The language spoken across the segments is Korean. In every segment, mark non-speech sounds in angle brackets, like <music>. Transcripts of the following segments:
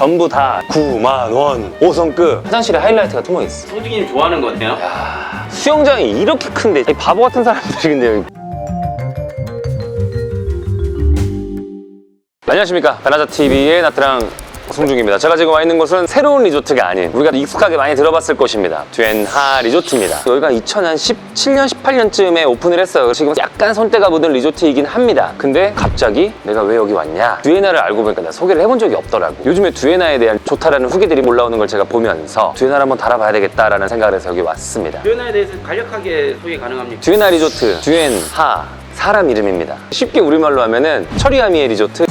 전부 다 9만 원 5성급. 화장실에 하이라이트가 숨어 있어. 소중님 좋아하는 거네요. 수영장이 이렇게 큰데. 이 바보 같은 사람들이 근데 안녕하십니까. 베나자 TV의 나트랑 송중입니다. 제가 지금 와 있는 곳은 새로운 리조트가 아닌 우리가 익숙하게 많이 들어봤을 곳입니다. 듀엔하 리조트입니다. 여기가 2017년 18년쯤에 오픈을 했어요. 지금 약간 손때가 묻은 리조트이긴 합니다. 근데 갑자기 내가 왜 여기 왔냐? 듀엔하를 알고 보니까 내가 소개를 해본 적이 없더라고. 요즘에 듀엔하에 대한 좋다라는 후기들이 올라오는 걸 제가 보면서 듀엔하를 한번 달아봐야 되겠다라는 생각을 해서 여기 왔습니다. 표현에 대해서 간략하게 소개 가능합니까? 듀엔하 리조트, 듀엔하 사람 이름입니다. 쉽게 우리말로 하면은 철이하미의 리조트.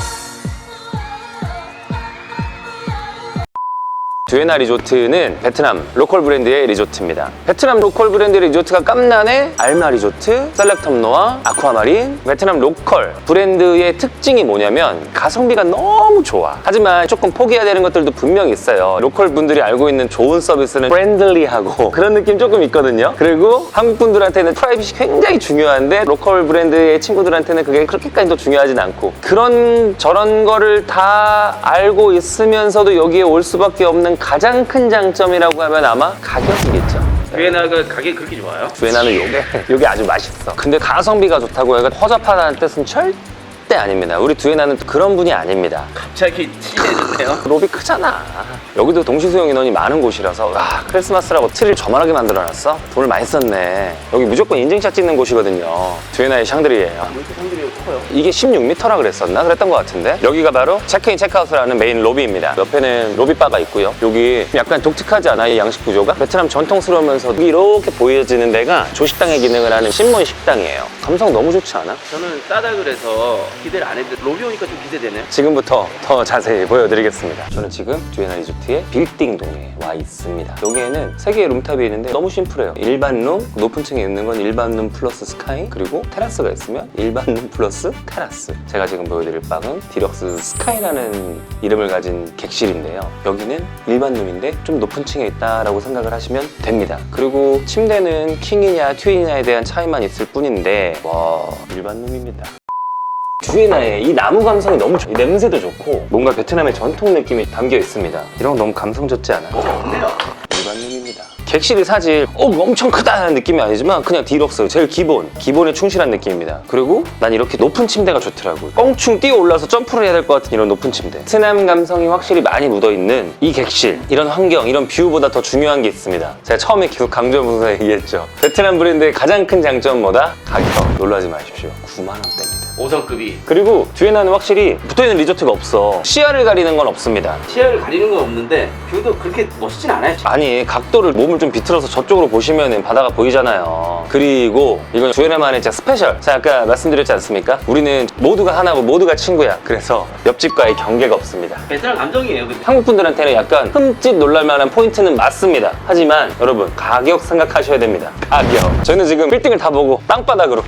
듀에나 리조트는 베트남 로컬 브랜드의 리조트입니다. 베트남 로컬 브랜드 리조트가 깜난의 알마 리조트, 셀렉텀노아, 아쿠아마린, 베트남 로컬 브랜드의 특징이 뭐냐면 가성비가 너무 좋아. 하지만 조금 포기해야 되는 것들도 분명히 있어요. 로컬 분들이 알고 있는 좋은 서비스는 프렌들리하고 <laughs> 그런 느낌 조금 있거든요. 그리고 한국 분들한테는 프라이빗이 굉장히 중요한데 로컬 브랜드의 친구들한테는 그게 그렇게까지 또 중요하진 않고 그런 저런 거를 다 알고 있으면서도 여기에 올 수밖에 없는 가장 큰 장점이라고 하면 아마 가격이겠죠. 표현아가 가게 그렇게 좋아요? 듀에나는 요게 요게 아주 맛있어. 근데 가성비가 좋다고 해가 허접하다는 뜻은 절대 아닙니다. 우리 듀에나는 그런 분이 아닙니다. 갑자기 친해졌네요. 로비 크잖아. 여기도 동시수용 인원이 많은 곳이라서 와 크리스마스라고 트리를 저만하게 만들어놨어? 돈을 많이 썼네. 여기 무조건 인증샷 찍는 곳이거든요. 듀에나의 샹드리예요. 이렇게 상들이 커요. 이게 16m라 그랬었나? 그랬던 것 같은데 여기가 바로 체크인 체크아웃을 하는 메인 로비입니다 옆에는 로비바가 있고요 여기 약간 독특하지 않아? 이 양식 구조가? 베트남 전통스러우면서 이렇게 보여지는 데가 조식당의 기능을 하는 신문 식당이에요 감성 너무 좋지 않아? 저는 싸다 그래서 기대를 안 했는데 로비 오니까 좀 기대되네요. 지금부터 더 자세히 보여드리겠습니다. 저는 지금 듀에나 리조트의 빌딩 동에 와 있습니다. 여기에는 세 개의 룸탑이 있는데 너무 심플해요. 일반 룸, 높은 층에 있는 건 일반 룸 플러스 스카이 그리고 테라스가 있으면 일반 룸 플러스 테라스. 제가 지금 보여드릴 방은 디럭스 스카이라는 이름을 가진 객실인데요. 여기는 일반 룸인데 좀 높은 층에 있다라고 생각을 하시면 됩니다. 그리고 침대는 킹이냐 트윈이냐에 대한 차이만 있을 뿐인데 와 일반 룸입니다 듀에나의 이 나무 감성이 너무 좋, 이 냄새도 좋고 뭔가 베트남의 전통 느낌이 담겨 있습니다. 이런 거 너무 감성 좋지 않아? 좋네요. 일반님입니다. 객실이 사실 어, 엄청 크다는 느낌이 아니지만 그냥 디럭스 제일 기본 기본에 충실한 느낌입니다. 그리고 난 이렇게 높은 침대가 좋더라고요. 껑충 뛰어 올라서 점프를 해야 될 것 같은 이런 높은 침대. 베트남 감성이 확실히 많이 묻어 있는 이 객실 이런 환경 이런 뷰보다 더 중요한 게 있습니다. 제가 처음에 계속 강조하면서 얘기했죠. 베트남 브랜드의 가장 큰 장점 뭐다? 가격 놀라지 마십시오. 9만 원대입니다. 5성급이 그리고 듀에나는 확실히 붙어있는 리조트가 없어. 시야를 가리는 건 없습니다. 시야를 가리는 건 없는데 뷰도 그렇게 멋있진 않아요. 아니 각도를 몸을 좀 비틀어서 저쪽으로 보시면 바다가 보이잖아요. 그리고 이건 주연의만의 진짜 스페셜. 제가 아까 말씀드렸지 않습니까? 우리는 모두가 하나고 모두가 친구야. 그래서 옆집과의 경계가 없습니다. 베트남 감정이에요. 근데 한국 분들한테는 약간 흠칫 놀랄만한 포인트는 맞습니다. 하지만 여러분 가격 생각하셔야 됩니다. 가격. 저희는 지금 빌딩을 다 보고 땅바닥으로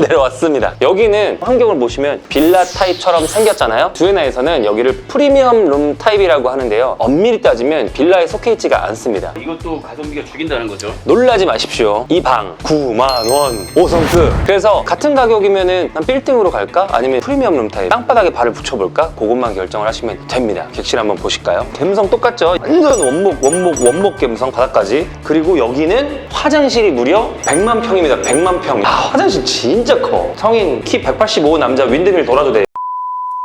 <laughs> 내려왔습니다. 여기는 환경을 보시면 빌라 타입처럼 생겼잖아요. 두에나에서는 여기를 프리미엄 룸 타입이라고 하는데요. 엄밀히 따지면 빌라에 속해 있지가 않습니다. 이것도 가성비가 죽인다는 거죠. 놀라지 마십시오. 이 방 9만 원 5성급. 그래서 같은 가격이면은 난 빌딩으로 갈까? 아니면 프리미엄 룸 타입 땅바닥에 발을 붙여볼까? 그것만 결정을 하시면 됩니다. 객실 한번 보실까요? 감성 똑같죠? 완전 원목 원목 원목 감성 바닥까지. 그리고 여기는 화장실이 무려 100만 평입니다. 100만 평. 아, 화장실 진짜 커. 성인 키 185 남자 윈드밀 돌아도 돼.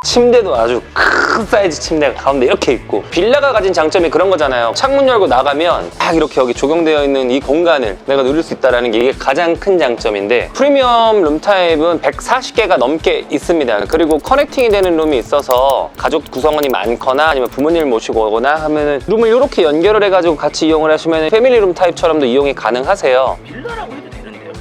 침대도 아주 큰 사이즈 침대가 가운데 이렇게 있고 빌라가 가진 장점이 그런 거잖아요 창문 열고 나가면 딱 이렇게 여기 조경되어 있는 이 공간을 내가 누릴 수 있다는 게 이게 가장 큰 장점인데 프리미엄 룸 타입은 140개가 넘게 있습니다 그리고 커넥팅이 되는 룸이 있어서 가족 구성원이 많거나 아니면 부모님을 모시고 오거나 하면은 룸을 이렇게 연결을 해가지고 같이 이용을 하시면 패밀리 룸 타입처럼도 이용이 가능하세요 빌라라고.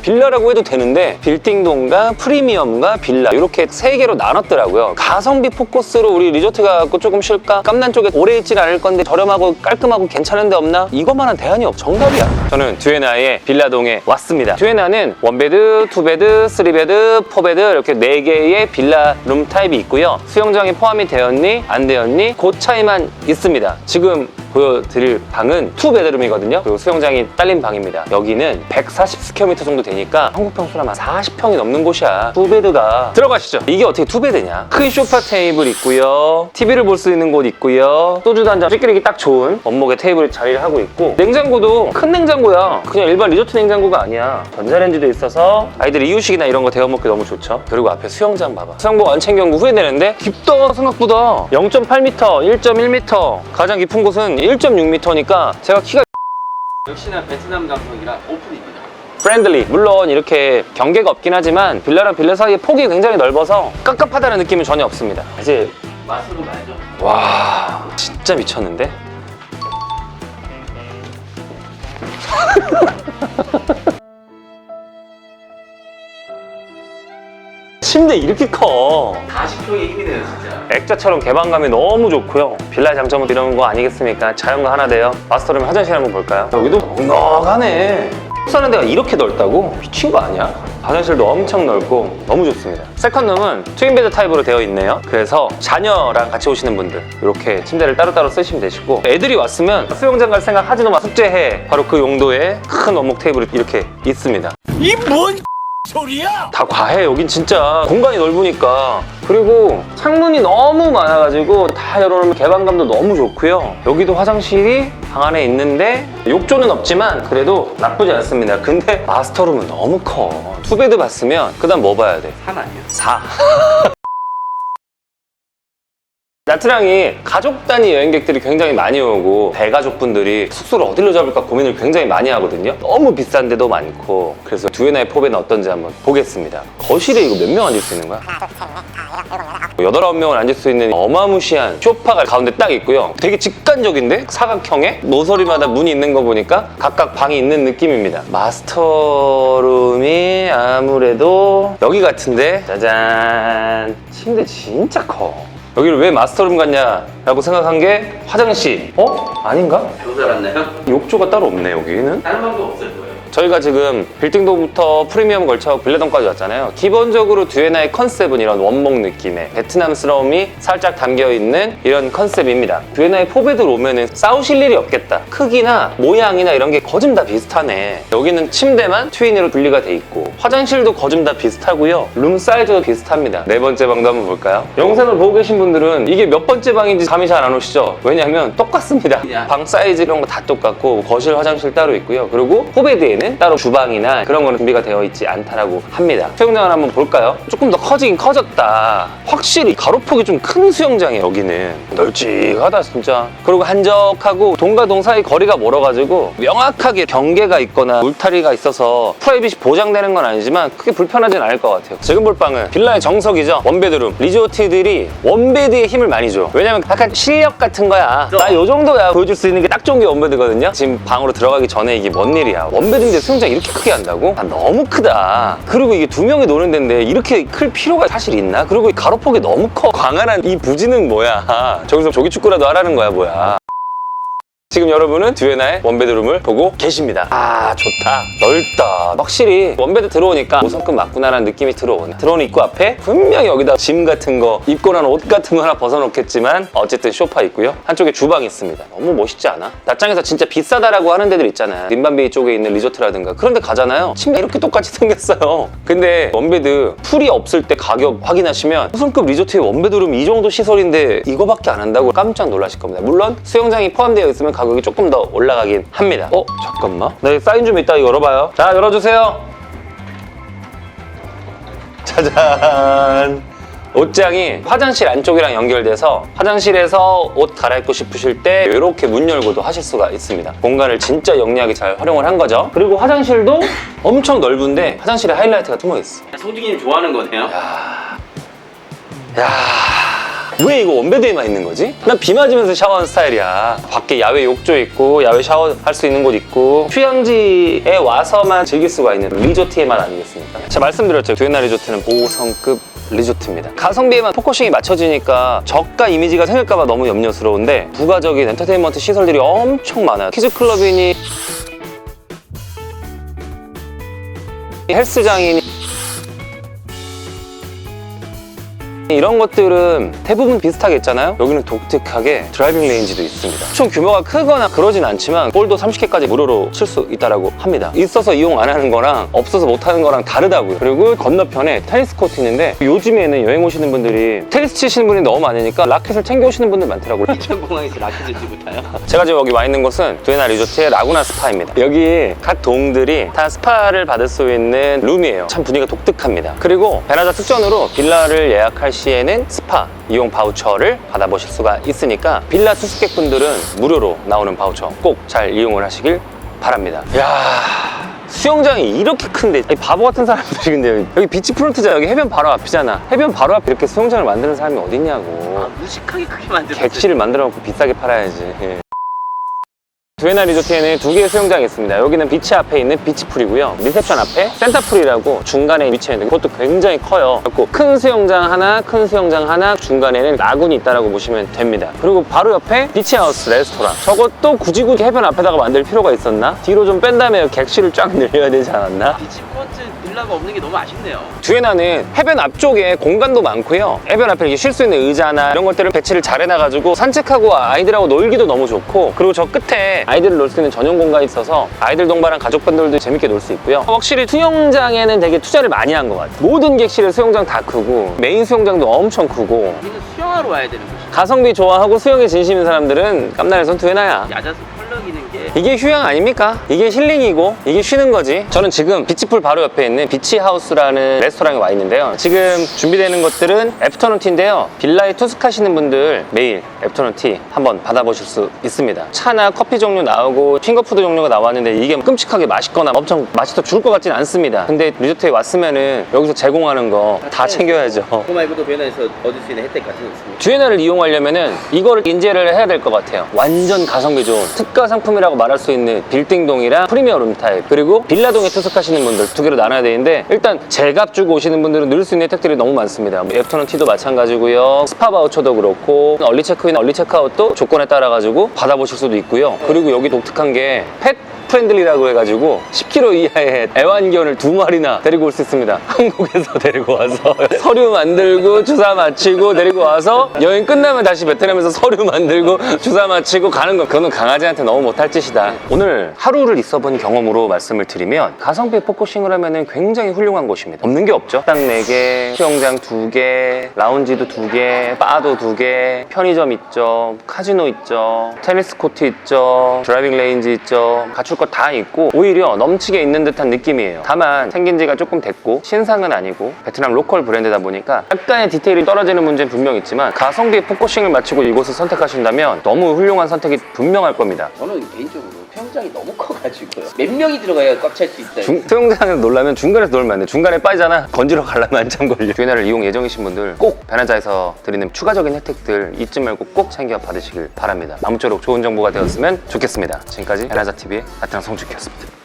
빌라라고 해도 되는데 빌딩동과 프리미엄과 빌라 이렇게 세 개로 나눴더라고요. 가성비 포커스로 우리 리조트 가고 조금 쉴까? 깜난 쪽에 오래 있질 않을 건데 저렴하고 깔끔하고 괜찮은 데 없나? 이것만한 대안이 없. 정답이야. 저는 듀에나의 빌라동에 왔습니다. 듀에나는 원베드, 투베드, 쓰리베드, 포베드 이렇게 네 개의 빌라 룸 타입이 있고요. 수영장이 포함이 되었니 안 되었니 그 차이만 있습니다. 지금 보여드릴 방은 투 베드룸이거든요. 그리고 수영장이 딸린 방입니다. 여기는 140 스퀘어미터 정도 되니까 한국 평수로 한 40평이 넘는 곳이야. 투 베드가 들어가시죠. 이게 어떻게 투 베드냐? 큰 소파 테이블 있고요. TV를 볼 수 있는 곳 있고요. 소주도 한잔 찌끄리기 딱 좋은 원목의 테이블 자리를 하고 있고 냉장고도 큰 냉장고야. 그냥 일반 리조트 냉장고가 아니야. 전자레인지도 있어서 아이들 이유식이나 이런 거 데워 먹기 너무 좋죠. 그리고 앞에 수영장 봐봐. 수영복 안 챙겨온 거 후회되는데 깊다 생각보다 0.8m, 1.1m 가장 깊은 곳은 1.6m니까 제가 키가 역시나 베트남 감성이라 오픈입니다. 프렌들리 물론 이렇게 경계가 없긴 하지만 빌라랑 빌라 사이의 폭이 굉장히 넓어서 깝깝하다는 느낌은 전혀 없습니다. 이제 맛으로 말죠. 와 진짜 미쳤는데? <laughs> 침대 이렇게 커. 40평의 힘이네요, 진짜. 액자처럼 개방감이 너무 좋고요. 빌라의 장점은 이런 거 아니겠습니까? 자연과 하나 돼요. 마스터룸 화장실 한번 볼까요? 여기도 넉넉하네. 사는 데가 이렇게 넓다고? 미친 거 아니야? 화장실도 엄청 넓고 너무 좋습니다. 세컨룸은 트윈베드 타입으로 되어 있네요. 그래서 자녀랑 같이 오시는 분들 이렇게 침대를 따로따로 쓰시면 되시고 애들이 왔으면 수영장 갈 생각 하지도 마 숙제해. 바로 그 용도의 큰 원목 테이블이 이렇게 있습니다. 이뭔 소리야? 다 과해 여긴 진짜 공간이 넓으니까 그리고 창문이 너무 많아가지고 다 열어놓으면 개방감도 너무 좋고요 여기도 화장실이 방 안에 있는데 욕조는 없지만 그래도 나쁘지 않습니다 근데 마스터룸은 너무 커 투베드 봤으면 그 다음 뭐 봐야 돼? 산 아니야? 4 <laughs> 나트랑이 가족 단위 여행객들이 굉장히 많이 오고 대가족분들이 숙소를 어디로 잡을까 고민을 굉장히 많이 하거든요. 너무 비싼 데도 많고. 그래서 두에나의 포베는 어떤지 한번 보겠습니다. 거실에 이거 몇 명 앉을 수 있는 거야? 여덟 아홉 명을 앉을 수 있는 어마무시한 소파가 가운데 딱 있고요. 되게 직관적인데? 사각형에? 모서리마다 문이 있는 거 보니까 각각 방이 있는 느낌입니다. 마스터룸이 아무래도 여기 같은데? 짜잔! 침대 진짜 커 여기를 왜 마스터룸 같냐라고 생각한 게 화장실 어? 아닌가? 잘못 알았나요? 욕조가 따로 없네 여기는 다른 방도 없을 거예요. 저희가 지금 빌딩도부터 프리미엄 걸쳐 빌라동까지 왔잖아요. 기본적으로 듀에나의 컨셉은 이런 원목 느낌의 베트남스러움이 살짝 담겨 있는 이런 컨셉입니다. 듀에나의 포베드로 오면은 싸우실 일이 없겠다. 크기나 모양이나 이런 게 거좀 다 비슷하네. 여기는 침대만 트윈으로 분리가 돼 있고 화장실도 거좀 다 비슷하고요. 룸 사이즈도 비슷합니다. 네 번째 방도 한번 볼까요? 영상을 보고 계신 분들은 이게 몇 번째 방인지 감이 잘 안 오시죠? 왜냐하면 똑같습니다. 방 사이즈 이런 거 다 똑같고 거실 화장실 따로 있고요. 그리고 포베드에는 따로 주방이나 그런 거는 준비가 되어 있지 않다라고 합니다. 수영장을 한번 볼까요? 조금 더 커지긴 커졌다. 확실히 가로폭이 좀 큰 수영장이에요, 여기는. 널찍하다, 진짜. 그리고 한적하고 동과 동 사이 거리가 멀어가지고 명확하게 경계가 있거나 울타리가 있어서 프라이빗이 보장되는 건 아니지만 크게 불편하진 않을 것 같아요. 지금 볼 방은 빌라의 정석이죠. 원베드룸. 리조트들이 원베드에 힘을 많이 줘. 왜냐면 약간 실력 같은 거야. 나 요 정도야 보여줄 수 있는 게 딱 좋은 게 원베드거든요. 지금 방으로 들어가기 전에 이게 뭔 일이야. 원베드 인데 수영장 이렇게 크게 한다고? 아, 너무 크다. 그리고 이게 두 명이 노는 데인데 이렇게 클 필요가 사실 있나? 그리고 이 가로폭이 너무 커. 광활한 이 부지는 뭐야. 저기서 조기 축구라도 하라는 거야, 뭐야. 지금 여러분은 듀에나의 원베드룸을 보고 계십니다. 아 좋다. 넓다. 확실히 원베드 들어오니까 5성급 맞구나라는 느낌이 들어오네. 들어오는 입구 앞에 분명히 여기다 짐 같은 거 입고 난 옷 같은 거 하나 벗어놓겠지만 어쨌든 소파 있고요. 한쪽에 주방이 있습니다. 너무 멋있지 않아? 낮장에서 진짜 비싸다라고 하는 데들 있잖아요. 림반베이 쪽에 있는 리조트라든가. 그런 데 가잖아요. 침대 이렇게 똑같이 <laughs> 생겼어요. 근데 원베드 풀이 없을 때 가격 확인하시면 5성급 리조트의 원베드룸 이 정도 시설인데 이거밖에 안 한다고 깜짝 놀라실 겁니다. 물론 수영장이 포함되어 있으면 가 격이 조금 더 올라가긴 합니다. 어? 잠깐만. 네 사인 좀 이따 열어봐요. 자 열어주세요. 짜잔. 옷장이 화장실 안쪽이랑 연결돼서 화장실에서 옷 갈아입고 싶으실 때 이렇게 문 열고도 하실 수가 있습니다. 공간을 진짜 영리하게 잘 활용을 한 거죠. 그리고 화장실도 엄청 넓은데 화장실에 하이라이트가 숨어 있어. 송중기님 좋아하는 거네요. 야. 왜 이거 원베드에만 있는 거지? 난 비 맞으면서 샤워하는 스타일이야. 밖에 야외 욕조 있고, 야외 샤워할 수 있는 곳 있고, 휴양지에 와서만 즐길 수가 있는 리조트의 맛 아니겠습니까? 제가 말씀드렸죠. 두에나 리조트는 5성급 리조트입니다. 가성비에만 포커싱이 맞춰지니까 저가 이미지가 생길까봐 너무 염려스러운데 부가적인 엔터테인먼트 시설들이 엄청 많아요. 키즈클럽이니 헬스장이니 이런 것들은 대부분 비슷하게 있잖아요. 여기는 독특하게 드라이빙 레인지도 있습니다. 총 규모가 크거나 그러진 않지만 볼도 30개까지 무료로 칠 수 있다고 합니다. 있어서 이용 안 하는 거랑 없어서 못 하는 거랑 다르다고요. 그리고 건너편에 테니스 코트 있는데 요즘에는 여행 오시는 분들이 테니스 치시는 분이 너무 많으니까 라켓을 챙겨 오시는 분들 많더라고요. <laughs> 인천공항에서 라켓을 들고 타요? <laughs> 제가 지금 여기 와 있는 곳은 두에나 리조트의 라구나 스파입니다. 여기 각 동들이 다 스파를 받을 수 있는 룸이에요. 참 분위기가 독특합니다. 그리고 베나자 특전으로 빌라를 예약할 시에는 스파 이용 바우처를 받아보실 수가 있으니까 빌라 투숙객분들은 무료로 나오는 바우처 꼭 잘 이용을 하시길 바랍니다. 야 수영장이 이렇게 큰데 이 바보 같은 사람들이 근데 여기 비치 프론트잖아 여기 해변 바로 앞이잖아 해변 바로 앞에 이렇게 수영장을 만드는 사람이 어딨냐고 아, 무식하게 크게 만들었어요. 객실을 만들어 놓고 비싸게 팔아야지. 예. 두에나 리조트에는 두 개의 수영장이 있습니다. 여기는 비치 앞에 있는 비치풀이고요. 리셉션 앞에 센터풀이라고 중간에 위치해 있는 그것도 굉장히 커요. 그리고 큰 수영장 하나, 큰 수영장 하나, 중간에는 라군이 있다라고 보시면 됩니다. 그리고 바로 옆에 비치하우스 레스토랑. 저것도 굳이 굳이 해변 앞에다가 만들 필요가 있었나? 뒤로 좀 뺀 다음에 객실을 쫙 늘려야 되지 않았나? 빌라가 없는 게 너무 아쉽네요. 두에나는 해변 앞쪽에 공간도 많고요. 해변 앞에 이렇게 쉴 수 있는 의자나 이런 것들을 배치를 잘 해놔가지고 산책하고 아이들하고 놀기도 너무 좋고 그리고 저 끝에 아이들을 놀 수 있는 전용 공간이 있어서 아이들 동반한 가족분들도 재밌게 놀 수 있고요. 확실히 수영장에는 되게 투자를 많이 한 것 같아요. 모든 객실의 수영장 다 크고 메인 수영장도 엄청 크고 여기는 수영하러 와야 되는 곳이에요. 가성비 좋아하고 수영에 진심인 사람들은 깜날에선 두에나야. 야자수 게 이게 휴양 아닙니까? 이게 힐링이고 이게 쉬는 거지. 저는 지금 비치풀 바로 옆에 있는 비치하우스라는 레스토랑에 와 있는데요. 지금 준비되는 것들은 애프터눈 티인데요. 빌라에 투숙하시는 분들 매일 애프터눈 티 한번 받아보실 수 있습니다. 차나 커피 종류 나오고 핑거푸드 종류가 나왔는데 이게 끔찍하게 맛있거나 엄청 맛이 더 죽을 것 같진 않습니다. 근데 리조트에 왔으면은 여기서 제공하는 거 다 챙겨야죠. 그거 말고도 베나에서 얻을 수 있는 혜택 같은 거 있습니다. 듀에나를 이용하려면은 이거를 인제를 해야 될 것 같아요. 완전 가성비 좋은 특가 상품이라고 말할 수 있는 빌딩동이랑 프리미엄 룸 타입 그리고 빌라동에 투숙하시는 분들 두 개로 나눠야 되는데 일단 제값 주고 오시는 분들은 누릴 수 있는 혜택들이 너무 많습니다. 뭐 애프터눈 티도 마찬가지고요. 스파 바우처도 그렇고 얼리 체크인, 얼리 체크아웃도 조건에 따라 가지고 받아보실 수도 있고요. 그리고 여기 독특한 게 펫 프렌들리라고 해가지고 10kg 이하의 애완견을 두 마리나 데리고 올 수 있습니다. <laughs> 한국에서 데리고 와서 <laughs> 서류 만들고 주사 맞히고 데리고 와서 여행 끝나면 다시 베트남에서 서류 만들고 주사 맞히고 가는 거 그거는 강아지한테 너무 못할 짓이다. 오늘 하루를 있어본 경험으로 말씀을 드리면 가성비 포커싱을 하면은 굉장히 훌륭한 곳입니다. 없는 게 없죠. 딱 4개, 수영장 2개, 라운지도 2개, 바도 2개, 편의점 있죠, 카지노 있죠, 테니스 코트 있죠, 드라이빙 레인지 있죠. 갖출 것 다 있고 오히려 넘치게 있는 듯한 느낌이에요. 다만 생긴 지가 조금 됐고 신상은 아니고 베트남 로컬 브랜드다 보니까 약간의 디테일이 떨어지는 문제는 분명 있지만 가성비 포커싱을 마치고 이곳을 선택하신다면 너무 훌륭한 선택이 분명할 겁니다. 저는 개인적으로 수영장이 너무 커가지고요. 몇 명이 들어가야 꽉 찰 수 있다. 중, 수영장에서 놀려면 중간에서 놀면 안 돼. 중간에 빠지잖아. 건지러 가려면 한참 걸려. 듀에나를 이용 예정이신 분들 꼭 베나자에서 드리는 추가적인 혜택들 잊지 말고 꼭 챙겨 받으시길 바랍니다. 아무쪼록 좋은 정보가 되었으면 좋겠습니다. 지금까지 베나자 TV의 아트랑 성주키였습니다.